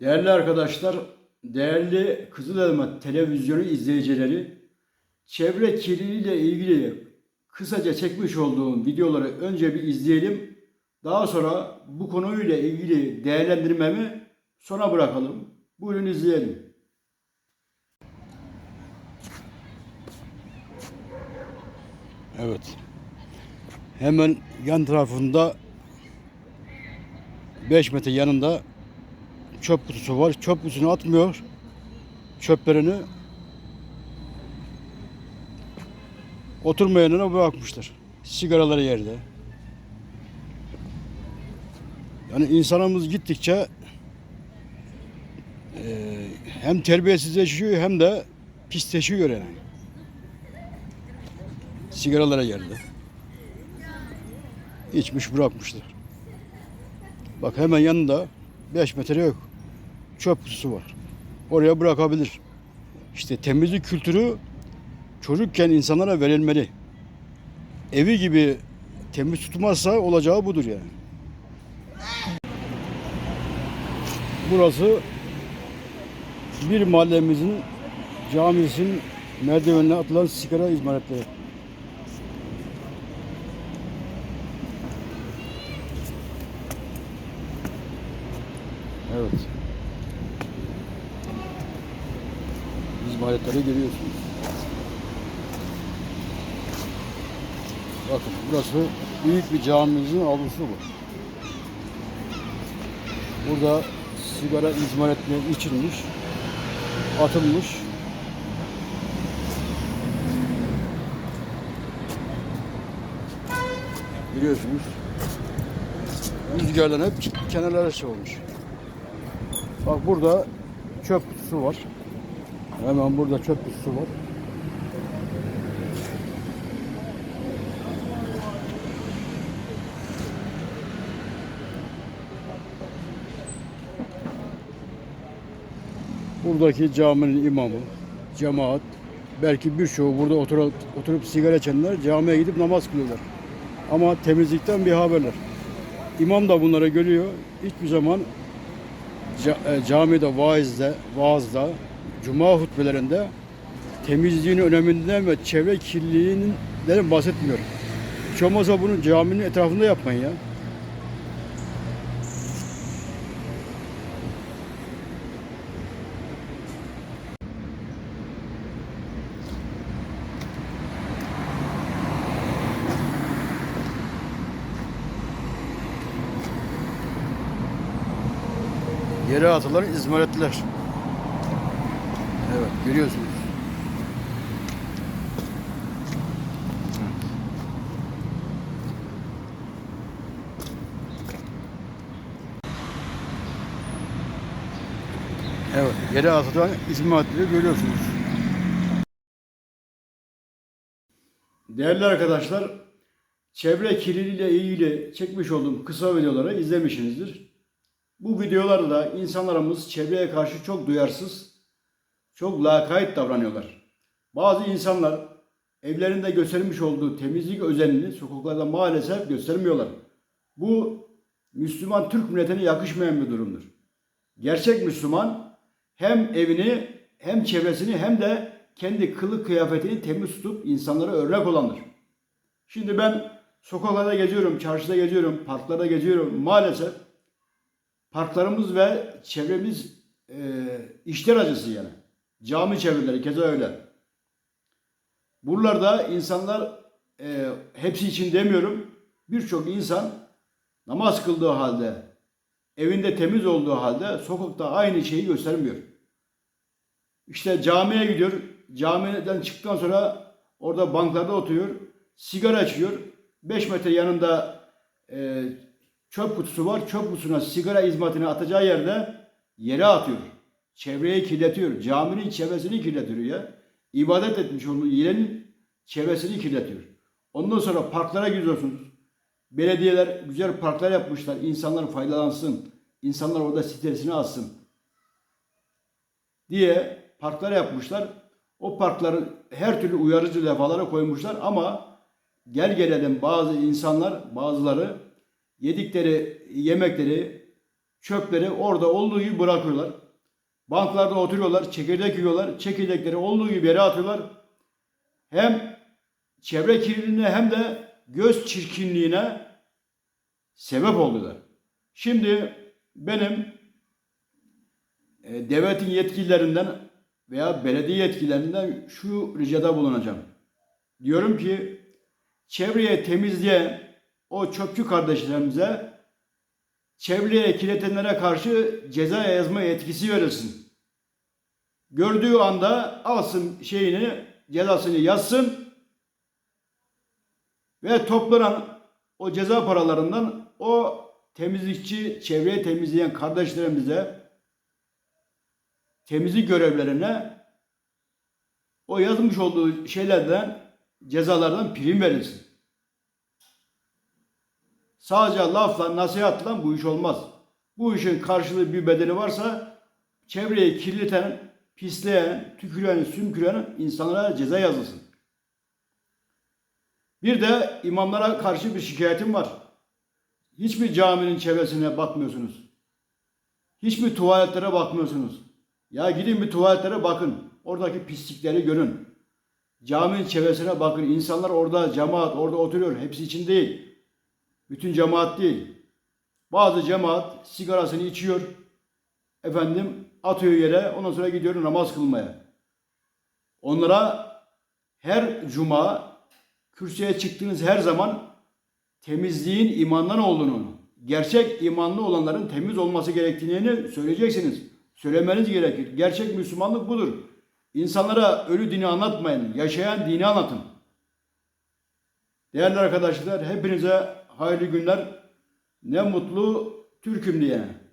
Değerli arkadaşlar, değerli Kızılelma televizyonu izleyicileri, çevre kirliliğiyle ilgili kısaca çekmiş olduğum videoları önce bir izleyelim. Daha sonra bu konuyla ilgili değerlendirmemi sona bırakalım. Buyurun izleyelim. Evet. Hemen yan tarafında 5 metre yanında çöp kutusu var. Çöp kutusunu atmıyor. Çöplerini oturma yerine bırakmışlar. Sigaraları yerde. Yani insanımız gittikçe eee, hem terbiyesizleşiyor hem de pisleşiyor yani. Sigaralara yerde. İçmiş bırakmışlar. Bak hemen yanında 5 metre yok. Çöp kutusu var. Oraya bırakabilir. İşte temizlik kültürü çocukken insanlara verilmeli. Evi gibi temiz tutmazsa olacağı budur yani. Burası bir mahallemizin camisinin merdivenine atılan sigara izmaritleri. Evet. İzmaritleri görüyorsunuz. Bakın burası büyük bir camimizin avlusu bu. Burada sigara izmaritleri içilmiş, atılmış. Biliyorsunuz. Rüzgardan hep kenarlara şey. Bak burada çöp kutusu var. Hemen burada çöp kutusu var. Buradaki caminin imamı, cemaat, belki birçoğu burada oturup, oturup sigara içenler camiye gidip namaz kılıyorlar. Ama temizlikten bir haberler. İmam da bunları görüyor. Hiçbir zaman ca- e, camide, vaizde, vaazda, cuma hutbelerinde temizliğin öneminden ve çevre kirliliğinden bahsetmiyor. Hiç olmazsa bunu caminin etrafında yapmayın ya. Yere atılan izmaritler. Görüyorsunuz. Evet yere atılan izmaritleri görüyorsunuz. Değerli arkadaşlar, çevre kirliliğiyle ilgili çekmiş olduğum kısa videoları izlemişsinizdir. Bu videolarda da insanlarımız çevreye karşı çok duyarsız, çok lakayt davranıyorlar. Bazı insanlar evlerinde göstermiş olduğu temizlik özenini sokaklarda maalesef göstermiyorlar. Bu Müslüman Türk milletine yakışmayan bir durumdur. Gerçek Müslüman hem evini hem çevresini hem de kendi kılık kıyafetini temiz tutup insanlara örnek olandır. Şimdi ben sokaklarda geziyorum, çarşıda geziyorum, parklarda geziyorum. Maalesef parklarımız ve çevremiz e, işler acısı yani. Cami çevreleri keza öyle. Buralarda insanlar e, hepsi için demiyorum birçok insan namaz kıldığı halde evinde temiz olduğu halde sokakta aynı şeyi göstermiyor. İşte camiye gidiyor. Camiden çıktıktan sonra orada banklarda oturuyor. Sigara içiyor. 5 metre yanında e, çöp kutusu var. Çöp kutusuna sigara izmaritini atacağı yerde yere atıyor. Çevreyi kirletiyor. Caminin çevresini kirletiyor ya. İbadet etmiş olduğu yerin çevresini kirletiyor. Ondan sonra parklara gidiyorsunuz. Belediyeler güzel parklar yapmışlar. İnsanlar faydalansın. İnsanlar orada stresini alsın. Diye parklar yapmışlar. O parkları her türlü uyarıcı levhalara koymuşlar ama gel gelelim bazı insanlar bazıları yedikleri yemekleri çöpleri orada olduğu gibi bırakıyorlar. Banklarda oturuyorlar, çekirdek yiyorlar, çekirdekleri olduğu gibi yere atıyorlar. Hem çevre kirliliğine hem de göz çirkinliğine sebep oluyorlar. Şimdi benim e, devletin yetkililerinden veya belediye yetkililerinden şu ricada bulunacağım. Diyorum ki çevreye temizleyen o çöpçü kardeşlerimize çevreye kirletenlere karşı ceza yazma yetkisi verilsin. Gördüğü anda alsın şeyini, cezasını yazsın ve toplanan o ceza paralarından o temizlikçi, çevreyi temizleyen kardeşlerimize temizlik görevlerine o yazmış olduğu şeylerden cezalardan prim verilsin. Sadece lafla, nasihatla bu iş olmaz. Bu işin karşılığı bir bedeli varsa çevreyi kirleten, pisleyen, tüküren, sümküren insanlara ceza yazılsın. Bir de imamlara karşı bir şikayetim var. Hiçbir caminin çevresine bakmıyorsunuz. Hiçbir tuvaletlere bakmıyorsunuz. Ya gidin bir tuvaletlere bakın. Oradaki pislikleri görün. Caminin çevresine bakın. İnsanlar orada cemaat orada oturuyor. Hepsi için değil. Bütün cemaat değil. Bazı cemaat sigarasını içiyor. Efendim atıyor yere. Ondan sonra gidiyor namaz kılmaya. Onlara her cuma kürsüye çıktığınız her zaman temizliğin imandan olduğunu, gerçek imanlı olanların temiz olması gerektiğini söyleyeceksiniz. Söylemeniz gerekir. Gerçek Müslümanlık budur. İnsanlara ölü dini anlatmayın. Yaşayan dini anlatın. Değerli arkadaşlar hepinize hayırlı günler. Ne mutlu Türk'üm diyene.